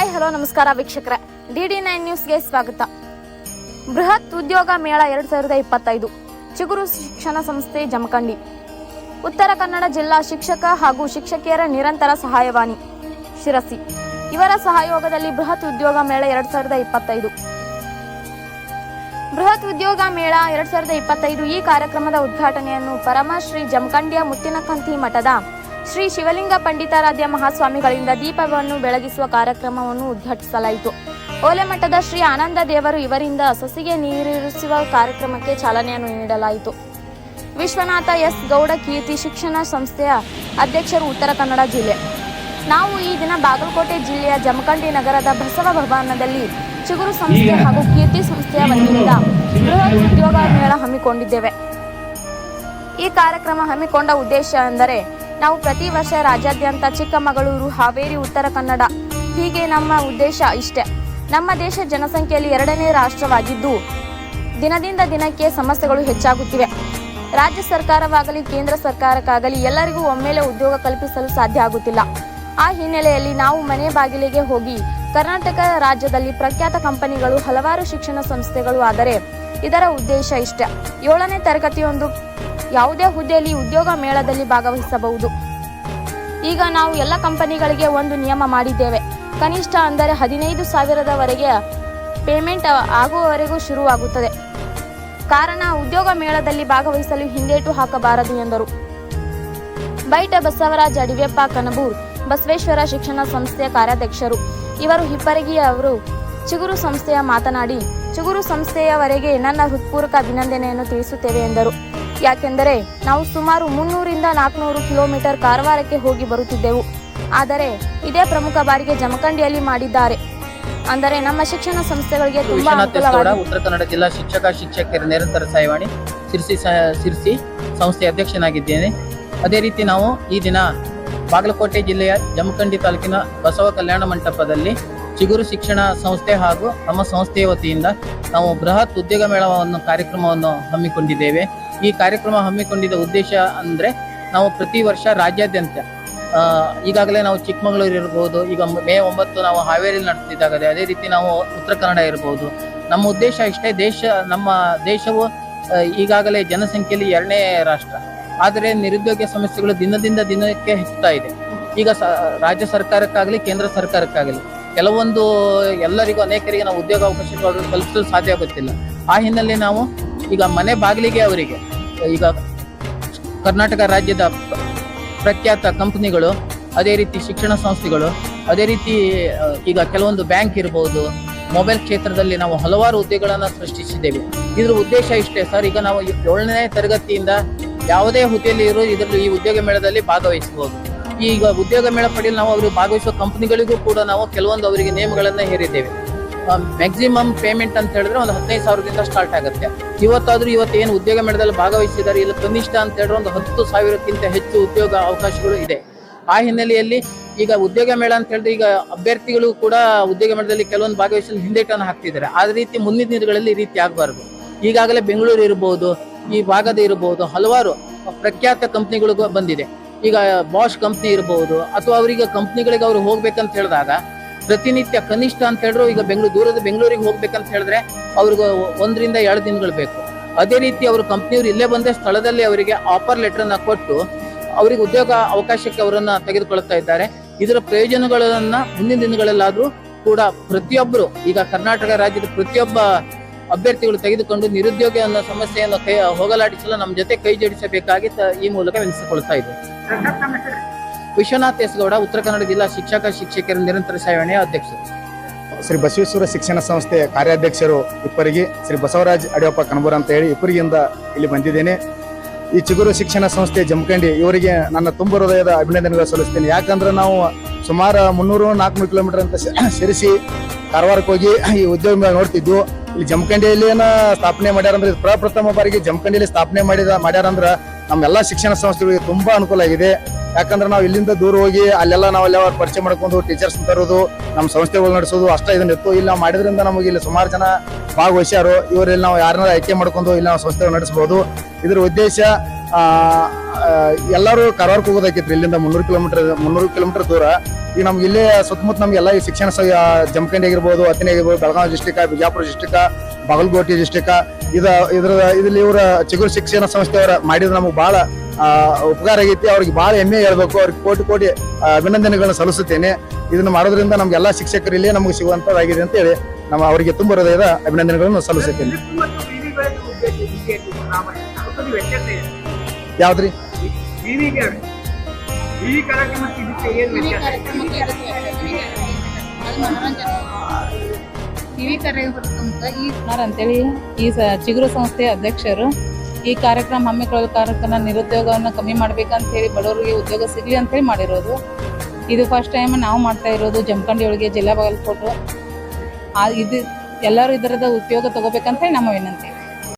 Hi, hello, ನಮಸ್ಕಾರ ವೀಕ್ಷಕರೇ. DD nine ನ್ಯೂಸ್ಗೆ ಸ್ವಾಗತ. ಬೃಹತ್ ಉದ್ಯೋಗ ಮೇಳ ಎರಡ್ ಸಾವಿರದ ಇಪ್ಪತ್ತೈದು. ಚಿಗುರು ಶಿಕ್ಷಣ ಸಂಸ್ಥೆ ಜಮಖಂಡಿ. ಉತ್ತರ ಕನ್ನಡ ಜಿಲ್ಲಾ ಶಿಕ್ಷಕ ಹಾಗೂ ಶಿಕ್ಷಕಿಯರ ನಿರಂತರ ಸಹಾಯವಾಣಿ. ಶಿರಸಿ. ಇವರ ಸಹಯೋಗದಲ್ಲಿ ಬೃಹತ್ ಉದ್ಯೋಗ ಮೇಳ ಎರಡ್ ಸಾವಿರದ ಇಪ್ಪತ್ತೈದು. ಬೃಹತ್ ಉದ್ಯೋಗ ಮೇಳ ಎರಡ್ ಸಾವಿರದ ಇಪ್ಪತ್ತೈದು ಈ ಕಾರ್ಯಕ್ರಮದ ಉದ್ಘಾಟನೆಯನ್ನು ಪರಮಶ್ರೀ ಜಮಖಂಡಿಯ ಮುತ್ತಿನಕಂತಿ ಮಠದ ಶ್ರೀ ಶಿವಲಿಂಗ ಪಂಡಿತಾರಾಧ್ಯ ಮಹಾಸ್ವಾಮಿಗಳಿಂದ ದೀಪವನ್ನು ಬೆಳಗಿಸುವ ಕಾರ್ಯಕ್ರಮವನ್ನು ಉದ್ಘಾಟಿಸಲಾಯಿತು. ಓಲೆಮಠದ ಶ್ರೀ ಆನಂದ ದೇವರು ಇವರಿಂದ ಸಸಿಗೆ ನೀರಿರಿಸುವ ಕಾರ್ಯಕ್ರಮಕ್ಕೆ ಚಾಲನೆಯನ್ನು ನೀಡಲಾಯಿತು. ವಿಶ್ವನಾಥ ಎಸ್. ಗೌಡ ಕೀರ್ತಿ ಶಿಕ್ಷಣ ಸಂಸ್ಥೆಯ ಅಧ್ಯಕ್ಷರು ಉತ್ತರ ಕನ್ನಡ ಜಿಲ್ಲೆ. ನಾವು ಈ ದಿನ ಬಾಗಲಕೋಟೆ ಜಿಲ್ಲೆಯ ಜಮಖಂಡಿ ನಗರದ ಬಸವ ಭವನದಲ್ಲಿ ಚಿಗುರು ಸಂಸ್ಥೆ ಹಾಗೂ ಕೀರ್ತಿ ಸಂಸ್ಥೆಯ ವತಿಯಿಂದ ಬೃಹತ್ ಉದ್ಯೋಗ ಮೇಳ ಹಮ್ಮಿಕೊಂಡಿದ್ದೇವೆ. ಈ ಕಾರ್ಯಕ್ರಮ ಹಮ್ಮಿಕೊಂಡ ಉದ್ದೇಶ ಎಂದರೆ ನಾವು ಪ್ರತಿ ವರ್ಷ ರಾಜ್ಯಾದ್ಯಂತ ಚಿಕ್ಕಮಗಳೂರು, ಹಾವೇರಿ, ಉತ್ತರ ಕನ್ನಡ. ಹೀಗೆ ನಮ್ಮ ಉದ್ದೇಶ ಇಷ್ಟೆ. ನಮ್ಮ ದೇಶ ಜನಸಂಖ್ಯೆಯಲ್ಲಿ ಎರಡನೇ ರಾಷ್ಟ್ರವಾಗಿದ್ದು, ದಿನದಿಂದ ದಿನಕ್ಕೆ ಸಮಸ್ಯೆಗಳು ಹೆಚ್ಚಾಗುತ್ತಿವೆ. ರಾಜ್ಯ ಸರ್ಕಾರವಾಗಲಿ, ಕೇಂದ್ರ ಸರ್ಕಾರಕ್ಕಾಗಲಿ ಎಲ್ಲರಿಗೂ ಒಮ್ಮೆಲೆ ಉದ್ಯೋಗ ಕಲ್ಪಿಸಲು ಸಾಧ್ಯ ಆಗುತ್ತಿಲ್ಲ. ಆ ಹಿನ್ನೆಲೆಯಲ್ಲಿ ನಾವು ಮನೆ ಬಾಗಿಲಿಗೆ ಹೋಗಿ ಕರ್ನಾಟಕ ರಾಜ್ಯದಲ್ಲಿ ಪ್ರಖ್ಯಾತ ಕಂಪನಿಗಳು, ಹಲವಾರು ಶಿಕ್ಷಣ ಸಂಸ್ಥೆಗಳು ಆದರೆ ಇದರ ಉದ್ದೇಶ ಇಷ್ಟೇ. ಏಳನೇ ತರಗತಿಯೊಂದು ಯಾವುದೇ ಹುದ್ದೆಯಲ್ಲಿ ಉದ್ಯೋಗ ಮೇಳದಲ್ಲಿ ಭಾಗವಹಿಸಬಹುದು. ಈಗ ನಾವು ಎಲ್ಲ ಕಂಪನಿಗಳಿಗೆ ಒಂದು ನಿಯಮ ಮಾಡಿದ್ದೇವೆ. ಕನಿಷ್ಠ ಅಂದರೆ ಹದಿನೈದು ಸಾವಿರದವರೆಗೆ ಪೇಮೆಂಟ್ ಆಗುವವರೆಗೂ ಶುರುವಾಗುತ್ತದೆ. ಕಾರಣ, ಉದ್ಯೋಗ ಮೇಳದಲ್ಲಿ ಭಾಗವಹಿಸಲು ಹಿಂದೇಟು ಹಾಕಬಾರದು ಎಂದರು. ಬೈಟ ಬಸವರಾಜ್ ಅಡಿವೆಪ್ಪ ಕನಬೂರ್, ಬಸವೇಶ್ವರ ಶಿಕ್ಷಣ ಸಂಸ್ಥೆಯ ಕಾರ್ಯಾಧ್ಯಕ್ಷರು. ಇವರು ಹಿಪ್ಪರಗಿ ಅವರು ಚಿಗುರು ಸಂಸ್ಥೆಯ ಮಾತನಾಡಿ, ಚಿಗುರು ಸಂಸ್ಥೆಯವರೆಗೆ ನನ್ನ ಹೃತ್ಪೂರ್ವಕ ಅಭಿನಂದನೆಯನ್ನು ತಿಳಿಸುತ್ತೇವೆ ಎಂದರು. ಯಾಕೆಂದರೆ ನಾವು ಸುಮಾರು ಮುನ್ನೂರಿಂದ ನಾಲ್ಕುನೂರು ಕಿಲೋಮೀಟರ್ ಕಾರವಾರಕ್ಕೆ ಹೋಗಿ ಬರುತ್ತಿದ್ದೆವು. ಆದರೆ ಇದೇ ಪ್ರಮುಖ ಬಾರಿಗೆ ಜಮಖಂಡಿಯಲ್ಲಿ ಮಾಡಿದ್ದಾರೆ. ಅಂದರೆ ನಮ್ಮ ಶಿಕ್ಷಣ ಸಂಸ್ಥೆಗಳಿಗೆ ತುಂಬಾ ಉತ್ತರ ಕನ್ನಡ ಜಿಲ್ಲಾ ಶಿಕ್ಷಕ ಶಿಕ್ಷಕರ ನಿರಂತರ ಸೈವಾಣಿ ಸಿರ್ಸಿ ಶಿರ್ಸಿ ಸಿರ್ಸಿ ಸಂಸ್ಥೆಯ ಅಧ್ಯಕ್ಷನಾಗಿದ್ದೇನೆ. ಅದೇ ರೀತಿ ನಾವು ಈ ದಿನ ಬಾಗಲಕೋಟೆ ಜಿಲ್ಲೆಯ ಜಮಖಂಡಿ ತಾಲೂಕಿನ ಬಸವ ಕಲ್ಯಾಣ ಮಂಟಪದಲ್ಲಿ ಚಿಗುರು ಶಿಕ್ಷಣ ಸಂಸ್ಥೆ ಹಾಗೂ ನಮ್ಮ ಸಂಸ್ಥೆಯ ವತಿಯಿಂದ ನಾವು ಬೃಹತ್ ಉದ್ಯೋಗ ಮೇಳವನ್ನು, ಕಾರ್ಯಕ್ರಮವನ್ನು ಹಮ್ಮಿಕೊಂಡಿದ್ದೇವೆ. ಈ ಕಾರ್ಯಕ್ರಮ ಹಮ್ಮಿಕೊಂಡಿದ್ದ ಉದ್ದೇಶ ಅಂದರೆ ನಾವು ಪ್ರತಿ ವರ್ಷ ರಾಜ್ಯಾದ್ಯಂತ ಈಗಾಗಲೇ ನಾವು ಚಿಕ್ಕಮಗಳೂರು ಇರ್ಬೋದು, ಈಗ ಮೇ ಒಂಬತ್ತು ನಾವು ಹಾವೇರಿಯಲ್ಲಿ ನಡೆಸ್ತಿದ್ದಾಗದೆ ಅದೇ ರೀತಿ ನಾವು ಉತ್ತರ ಕನ್ನಡ ಇರ್ಬೋದು. ನಮ್ಮ ಉದ್ದೇಶ ಇಷ್ಟೇ, ದೇಶ, ನಮ್ಮ ದೇಶವು ಈಗಾಗಲೇ ಜನಸಂಖ್ಯೆಯಲ್ಲಿ ಎರಡನೇ ರಾಷ್ಟ್ರ. ಆದರೆ ನಿರುದ್ಯೋಗ ಸಮಸ್ಯೆಗಳು ದಿನದಿಂದ ದಿನಕ್ಕೆ ಹೆಚ್ಚುತ್ತಾ ಇದೆ. ಈಗ ರಾಜ್ಯ ಸರ್ಕಾರಕ್ಕಾಗಲಿ, ಕೇಂದ್ರ ಸರ್ಕಾರಕ್ಕಾಗಲಿ ಕೆಲವೊಂದು ಎಲ್ಲರಿಗೂ ಅನೇಕರಿಗೆ ನಾವು ಉದ್ಯೋಗ ಅವಕಾಶಗಳು ಕಲ್ಪಿಸಲು ಸಾಧ್ಯ ಆಗುತ್ತಿಲ್ಲ. ಆ ಹಿನ್ನೆಲೆ ನಾವು ಈಗ ಮನೆ ಬಾಗಿಲಿಗೆ ಅವರಿಗೆ, ಈಗ ಕರ್ನಾಟಕ ರಾಜ್ಯದ ಪ್ರಖ್ಯಾತ ಕಂಪನಿಗಳು, ಅದೇ ರೀತಿ ಶಿಕ್ಷಣ ಸಂಸ್ಥೆಗಳು, ಅದೇ ರೀತಿ ಈಗ ಕೆಲವೊಂದು ಬ್ಯಾಂಕ್ ಇರ್ಬೋದು, ಮೊಬೈಲ್ ಕ್ಷೇತ್ರದಲ್ಲಿ ನಾವು ಹಲವಾರು ಹುದ್ದೆಗಳನ್ನು ಸೃಷ್ಟಿಸಿದ್ದೇವೆ. ಇದ್ರ ಉದ್ದೇಶ ಇಷ್ಟೇ ಸರ್, ಈಗ ನಾವು ಏಳನೇ ತರಗತಿಯಿಂದ ಯಾವುದೇ ಹುದ್ದೆಯಲ್ಲಿ ಇರೋ, ಇದರಲ್ಲಿ ಈ ಉದ್ಯೋಗ ಮೇಳದಲ್ಲಿ ಭಾಗವಹಿಸಬಹುದು. ಈಗ ಉದ್ಯೋಗ ಮೇಳ ಪಡೆಯಲು ನಾವು ಅವರಿಗೆ ಭಾಗವಹಿಸುವ ಕಂಪನಿಗಳಿಗೂ ಕೂಡ ನಾವು ಕೆಲವೊಂದು ಅವರಿಗೆ ನಿಯಮಗಳನ್ನು ಹೇರಿದ್ದೇವೆ. ಮ್ಯಾಕ್ಸಿಮಮ್ ಪೇಮೆಂಟ್ ಅಂತ ಹೇಳಿದ್ರೆ ಒಂದು ಹದಿನೈದು ಸಾವಿರದಿಂದ ಸ್ಟಾರ್ಟ್ ಆಗುತ್ತೆ. ಇವತ್ತಾದ್ರೂ ಇವತ್ತು ಏನು ಉದ್ಯೋಗ ಮೇಳದಲ್ಲಿ ಭಾಗವಹಿಸಿದ್ದಾರೆ ಇಲ್ಲ ಕನಿಷ್ಠ ಅಂತ ಹೇಳಿದ್ರೆ ಒಂದು ಹತ್ತು ಸಾವಿರಕ್ಕಿಂತ ಹೆಚ್ಚು ಉದ್ಯೋಗ ಅವಕಾಶಗಳು ಇದೆ. ಆ ಹಿನ್ನೆಲೆಯಲ್ಲಿ ಈಗ ಉದ್ಯೋಗ ಮೇಳ ಅಂತ ಹೇಳಿದ್ರೆ ಈಗ ಅಭ್ಯರ್ಥಿಗಳು ಕೂಡ ಉದ್ಯೋಗ ಮೇಳದಲ್ಲಿ ಕೆಲವೊಂದು ಭಾಗವಹಿಸಲು ಹಿಂದೇಟನ್ನು ಹಾಕ್ತಿದ್ದಾರೆ. ಆ ರೀತಿ ಮುಂದಿನ ದಿನಗಳಲ್ಲಿ ಈ ರೀತಿ ಆಗಬಾರ್ದು. ಈಗಾಗಲೇ ಬೆಂಗಳೂರು ಇರಬಹುದು ಈ ಭಾಗದ ಇರಬಹುದು ಹಲವಾರು ಪ್ರಖ್ಯಾತ ಕಂಪ್ನಿಗಳಿಗೂ ಬಂದಿದೆ. ಈಗ ಬಾಷ್ ಕಂಪ್ನಿ ಇರಬಹುದು ಅಥವಾ ಅವರಿಗೆ ಕಂಪ್ನಿಗಳಿಗೆ ಅವ್ರು ಹೋಗ್ಬೇಕಂತ ಹೇಳಿದಾಗ ಪ್ರತಿನಿತ್ಯ ಕನಿಷ್ಠ ಅಂತ ಹೇಳಿದ್ರು ಈಗ ಬೆಂಗಳೂರು, ದೂರದ ಬೆಂಗಳೂರಿಗೆ ಹೋಗ್ಬೇಕಂತ ಹೇಳಿದ್ರೆ ಅವ್ರಿಗೆ ಒಂದರಿಂದ ಎರಡು ದಿನಗಳು ಬೇಕು. ಅದೇ ರೀತಿ ಅವರು ಕಂಪ್ನಿಯವರು ಇಲ್ಲೇ ಬಂದ ಸ್ಥಳದಲ್ಲಿ ಅವರಿಗೆ ಆಫರ್ ಲೆಟರ್ ಅನ್ನ ಕೊಟ್ಟು ಅವರಿಗೆ ಉದ್ಯೋಗ ಅವಕಾಶಕ್ಕೆ ಅವರನ್ನ ತೆಗೆದುಕೊಳ್ತಾ ಇದ್ದಾರೆ. ಇದರ ಪ್ರಯೋಜನಗಳನ್ನ ಮುಂದಿನ ದಿನಗಳಲ್ಲಾದ್ರೂ ಕೂಡ ಪ್ರತಿಯೊಬ್ಬರು ಈಗ ಕರ್ನಾಟಕ ರಾಜ್ಯದ ಪ್ರತಿಯೊಬ್ಬ ಅಭ್ಯರ್ಥಿಗಳು ತೆಗೆದುಕೊಂಡು ನಿರುದ್ಯೋಗ ಅನ್ನೋ ಸಮಸ್ಯೆಯನ್ನು ಕೈ ಹೋಗಲಾಡಿಸಲು ನಮ್ಮ ಜೊತೆ ಕೈ ಜೋಡಿಸಬೇಕಾಗಿ ಈ ಮೂಲಕ ವಿನಿಸಿಕೊಳ್ತಾ ಇದೆ ವಿಶ್ವನಾಥ್ ಎಸ್ ಗೌಡ, ಉತ್ತರ ಕನ್ನಡ ಜಿಲ್ಲಾ ಶಿಕ್ಷಕ, ಶಿಕ್ಷಕರ ನಿರಂತರ ಸೇವಣೆಯ ಅಧ್ಯಕ್ಷರು. ಶ್ರೀ ಬಸವೇಶ್ವರ ಶಿಕ್ಷಣ ಸಂಸ್ಥೆಯ ಕಾರ್ಯಾಧ್ಯಕ್ಷರು ಇಪ್ಪರಿಗೆ ಶ್ರೀ ಬಸವರಾಜ್ ಅಡಿಯಪ್ಪ ಕಣಬೂರ್ ಅಂತ ಹೇಳಿ ಇಪ್ಪರಿಗಿಂದ ಇಲ್ಲಿ ಬಂದಿದ್ದೇನೆ. ಈ ಚಿಗುರು ಶಿಕ್ಷಣ ಸಂಸ್ಥೆ ಜಮಖಂಡಿ ಇವರಿಗೆ ನನ್ನ ತುಂಬ ಹೃದಯದ ಅಭಿನಂದನೆಗಳು ಸಲ್ಲಿಸ್ತೇನೆ. ಯಾಕಂದ್ರೆ ನಾವು ಸುಮಾರು ಮುನ್ನೂರು ನಾಲ್ಕುನೂರು ಕಿಲೋಮೀಟರ್ ಅಂತ ಸೇರಿಸಿ ಕಾರವಾರಕ್ಕೆ ಹೋಗಿ ಈ ಉದ್ಯೋಗ ನೋಡ್ತಿದ್ವು. ಇಲ್ಲಿ ಜಮಖಂಡಿಯಲ್ಲಿ ಸ್ಥಾಪನೆ ಮಾಡ್ಯಾರಂದ್ರೆ ಪ್ರಪ್ರಥಮ ಬಾರಿಗೆ ಜಮಖಂಡಿಯಲ್ಲಿ ಸ್ಥಾಪನೆ ಮಾಡಿದ, ಮಾಡ್ಯಾರಂದ್ರ ನಮ್ಮೆಲ್ಲ ಶಿಕ್ಷಣ ಸಂಸ್ಥೆಗಳಿಗೆ ತುಂಬಾ ಅನುಕೂಲ ಆಗಿದೆ. ಯಾಕಂದ್ರೆ ನಾವು ಇಲ್ಲಿಂದ ದೂರ ಹೋಗಿ ಅಲ್ಲೆಲ್ಲ ನಾವು ಅಲ್ಲೆಲ್ಲ ಪರಿಚಯ ಮಾಡ್ಕೊಂಡು ಟೀಚರ್ಸ್ ತರೋದು, ನಮ್ಮ ಸಂಸ್ಥೆಗಳು ನಡೆಸೋದು, ಅಷ್ಟೇ ಇದನ್ನ ಇತ್ತು ಇಲ್ಲಿ ನಾವು ಮಾಡಿದ್ರಿಂದ ನಮಗೆ ಇಲ್ಲಿ ಸುಮಾರು ಜನ ಭಾಗವಹಿಸ್ಯಾರು. ಇವರಲ್ಲಿ ನಾವು ಯಾರನ್ನಾರ ಆಯ್ಕೆ ಮಾಡ್ಕೊಂಡು ಇಲ್ಲಿ ನಾವು ಸಂಸ್ಥೆಗಳು ನಡೆಸಬಹುದು. ಇದರ ಉದ್ದೇಶ ಎಲ್ಲರೂ ಕಾರವಾರಕ್ಕೆ ಹೋಗೋದಾಕಿತ್ತು ಇಲ್ಲಿಂದ ಮುನ್ನೂರು ಕಿಲೋಮೀಟರ್ ಮುನ್ನೂರು ಕಿಲೋಮೀಟರ್ ದೂರ. ಈಗ ನಮ್ಗೆ ಇಲ್ಲೇ ಸುತ್ತಮುತ್ತ ನಮ್ಗೆಲ್ಲ ಈ ಶಿಕ್ಷಣ ಜಮಖಂಡಿ ಆಗಿರ್ಬೋದು ಹತ್ತಿನಿ ಆಗಿರ್ಬೋದು Belagavi district Bijapur district Bagalkote district ಇದ ಇದ್ರ ಇದ್ರಲ್ಲಿ ಇವರ ಚಿಗುರು ಶಿಕ್ಷಣ ಸಂಸ್ಥೆಯವರ ಮಾಡಿದ್ರೆ ನಮಗೆ ಬಹಳ ಉಪಕಾರ ಆಗೈತಿ ಅವ್ರಿಗೆ ಬಹಳ ಹೆಮ್ಮೆ ಹೇಳ್ಬೇಕು ಅವ್ರಿಗೆ ಕೋಟಿ ಕೋಟಿ ಅಭಿನಂದನೆಗಳನ್ನ ಸಲ್ಲಿಸುತ್ತೇನೆ ಇದನ್ನ ಮಾಡೋದ್ರಿಂದ ನಮ್ಗೆಲ್ಲ ಶಿಕ್ಷಕರು ಇಲ್ಲೇ ನಮಗೆ ಸಿಗುವಂಥದ್ದಾಗಿದೆ ಅಂತ ಹೇಳಿ ನಮ್ಮ ಅವರಿಗೆ ತುಂಬ ಹೃದಯದ ಅಭಿನಂದನೆಗಳನ್ನು ಸಲ್ಲಿಸುತ್ತೇನೆ ಯಾವ್ದ್ರಿ ವಿವಿ ಕಾರ್ಯಕ್ರಮಕ್ಕೆ ಇದಕ್ಕೆ ಏನು ವ್ಯತ್ಯಾಸ? ಈ ಕುಮಾರ್ ಅಂತೇಳಿ ಈ ಸ- ಚಿಗುರು ಸಂಸ್ಥೆಯ ಅಧ್ಯಕ್ಷರು ಈ ಕಾರ್ಯಕ್ರಮ ಹಮ್ಮಿಕೊಳ್ಳೋ ಕಾರ್ಯಕ್ರಮ ನಿರುದ್ಯೋಗವನ್ನು ಕಮ್ಮಿ ಮಾಡ್ಬೇಕಂತ ಹೇಳಿ ಬಡವರಿಗೆ ಉದ್ಯೋಗ ಸಿಗ್ಲಿ ಅಂತ ಹೇಳಿ ಮಾಡಿರೋದು. ಇದು ಫಸ್ಟ್ ಟೈಮ್ ನಾವು ಮಾಡ್ತಾ ಇರೋದು ಜಮಖಂಡಿ ಒಳಗೆ ಜಿಲ್ಲಾ ಬಾಗಲಕೋಟೆ. ಇದು ಎಲ್ಲರೂ ಇದರದ ಉದ್ಯೋಗ ತಗೋಬೇಕಂತ ಹೇಳಿ ನಮ್ಮ ವಿನಂತಿ.